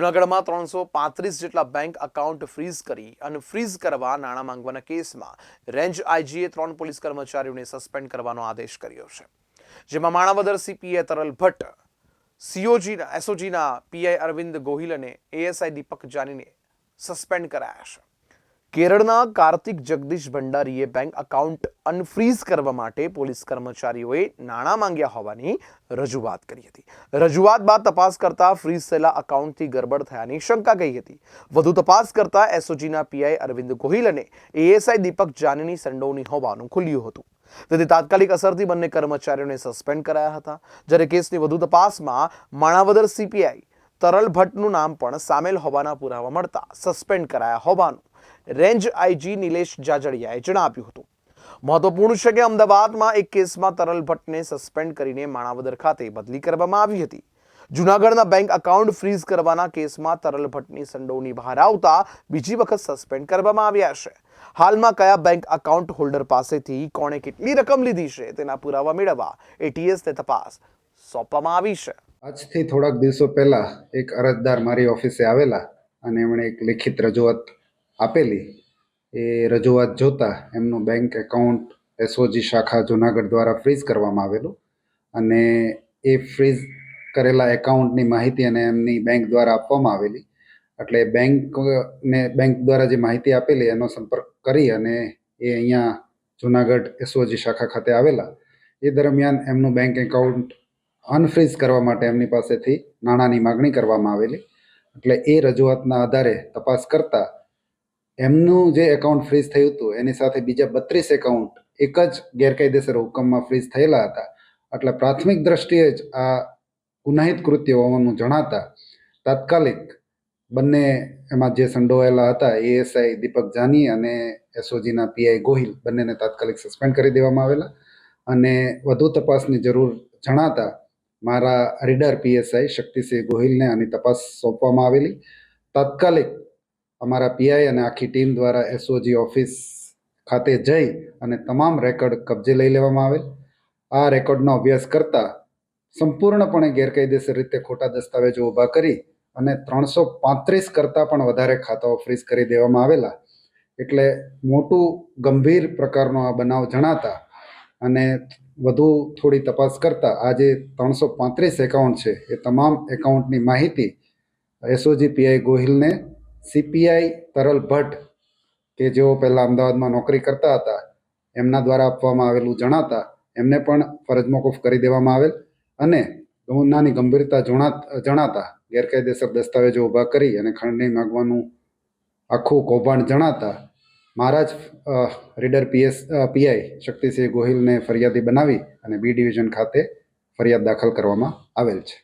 જૂનાગઢમાં ત્રણસો પાંત્રીસ જેટલા બેંક અકાઉન્ટ ફ્રીઝ કરી અને ફ્રીઝ કરવા નાણાં માંગવાના કેસમાં રેન્જ આઈજીએ ત્રણ પોલીસ કર્મચારીઓને સસ્પેન્ડ કરવાનો આદેશ કર્યો છે. જેમાં માણાવદર સીપીએ તરલ ભટ્ટ સીઓજીના એસઓજીના પીઆઈ અરવિંદ ગોહિલ અને એએસઆઈ દીપક જાનીને સસ્પેન્ડ કરાયા છે. કેરળના કાર્તિક જગદીશ ભંડારીએ બેંક અકાઉન્ટ અનફ્રીઝ કરવા માટે પોલીસ કર્મચારીઓએ નાણાં માંગ્યા હોવાની રજૂઆત કરી હતી. રજૂઆત બાદ તપાસ કરતા ફ્રીઝ થયેલા અકાઉન્ટથી ગરબડ થયાની શંકા ગઈ હતી. વધુ તપાસ કરતા એસઓજીના પીઆઈ અરવિંદ ગોહિલ અને એએસઆઈ દીપક જાનીની સંડોવણી હોવાનું ખુલ્યું હતું. તેથી તાત્કાલિક અસરથી બંને કર્મચારીઓને સસ્પેન્ડ કરાયા હતા. જ્યારે કેસની વધુ તપાસમાં માણાવદર સીપીઆઈ તરલ ભટ્ટનું નામ પણ સામેલ હોવાના પુરાવા મળતા સસ્પેન્ડ કરાયા હોવાનું રેન્જ આઈજી નિલેશ જાજડિયાએ જણાવ્યું હતું. મહત્વપૂર્ણ છે કે અમદાવાદમાં એક કેસમાં તરલ ભટ્ટને સસ્પેન્ડ કરીને માણાવદર ખાતે બદલી કરવામાં આવી હતી. જૂનાગઢના બેંક અકાઉન્ટ ફ્રીઝ કરવાના કેસમાં તરલ ભટ્ટની સંડોવણી બહાર આવતા બીજી વખત સસ્પેન્ડ કરવામાં આવ્યા છે. હાલમાં કયા બેંક અકાઉન્ટ હોલ્ડર પાસેથી કોણે કેટલી રકમ લીધી છે તેના પુરાવા મેળવવા એટીએસને તપાસ સોંપવામાં આવી છે. આજથી થોડાક દિવસો પહેલા એક અરજદાર મારી ઓફિસે આવેલા અને એમણે એક લેખિત રજૂઆત આપેલી એ રજૂઆત જોતા એમનું બેંક એકાઉન્ટ એસઓજી શાખા જુનાગઢ દ્વારા ફ્રીઝ કરવામાં આવેલું અને એ ફ્રીઝ કરેલા એકાઉન્ટની માહિતી અને એમની બેંક દ્વારા આપવામાં આવેલી. એટલે બેંકને બેંક દ્વારા જે માહિતી આપેલી એનો સંપર્ક કરી અને એ અહીંયા જુનાગઢ એસઓજી શાખા ખાતે આવેલા. એ દરમિયાન એમનું બેંક એકાઉન્ટ અનફ્રીઝ કરવા માટે એમની પાસેથી નાણાંની માગણી કરવામાં આવેલી. એટલે એ રજૂઆતના આધારે તપાસ કરતા એમનું જે એકાઉન્ટ ફ્રીઝ થયું હતું, એની સાથે બીજા બત્રીસ એકાઉન્ટ એક જ ગેરકાયદેસર હુકમમાં ફ્રીઝ થયેલા હતા. એટલે પ્રાથમિક દ્રષ્ટિએ જ આ ગુનાહિત કૃત્ય હોવાનું જણાતા તાત્કાલિક બંને એમાં જે સંડોવાયેલા હતા એએસઆઈ દીપક જાની અને એસઓજીના પીઆઈ ગોહિલ બંનેને તાત્કાલિક સસ્પેન્ડ કરી દેવામાં આવેલા. અને વધુ તપાસની જરૂર જણાતા મારા રીડર પીએસઆઈ શક્તિસિંહ ગોહિલને આની તપાસ સોંપવામાં આવેલી. તાત્કાલિક અમારા પીઆઈ અને આખી ટીમ દ્વારા એસઓજી ઓફિસ ખાતે જઈ અને તમામ રેકોર્ડ કબજે લઈ લેવામાં આવેલ. આ રેકોર્ડનો અભ્યાસ કરતા સંપૂર્ણપણે ગેરકાયદેસર રીતે ખોટા દસ્તાવેજો ઊભા કરી અને ત્રણસો પાંત્રીસ કરતાં પણ વધારે ખાતાઓ ફ્રીઝ કરી દેવામાં આવેલા. એટલે મોટું ગંભીર પ્રકારનો આ બનાવ જણાતા અને વધુ થોડી તપાસ કરતા આ જે ત્રણસો પાંત્રીસ એકાઉન્ટ છે, એ તમામ એકાઉન્ટની માહિતી એસઓજી પીઆઈ ગોહિલને સીપીઆઈ તરલ ભટ્ટ, કે જેઓ પહેલાં અમદાવાદમાં નોકરી કરતા હતા, એમના દ્વારા આપવામાં આવેલું જણાતા એમને પણ ફરજ મોકૂફ કરી દેવામાં આવેલ અને ગુનાની ગંભીરતા જણાતા ગેરકાયદેસર દસ્તાવેજો ઊભા કરી અને ખંડણી માગવાનું આખું કૌભાંડ જણાતા મારા જ રીડર પીએસ પીઆઈ શક્તિસિંહ ગોહિલને ફરિયાદી બનાવી અને બી ડિવિઝન ખાતે ફરિયાદ દાખલ કરવામાં આવેલ છે.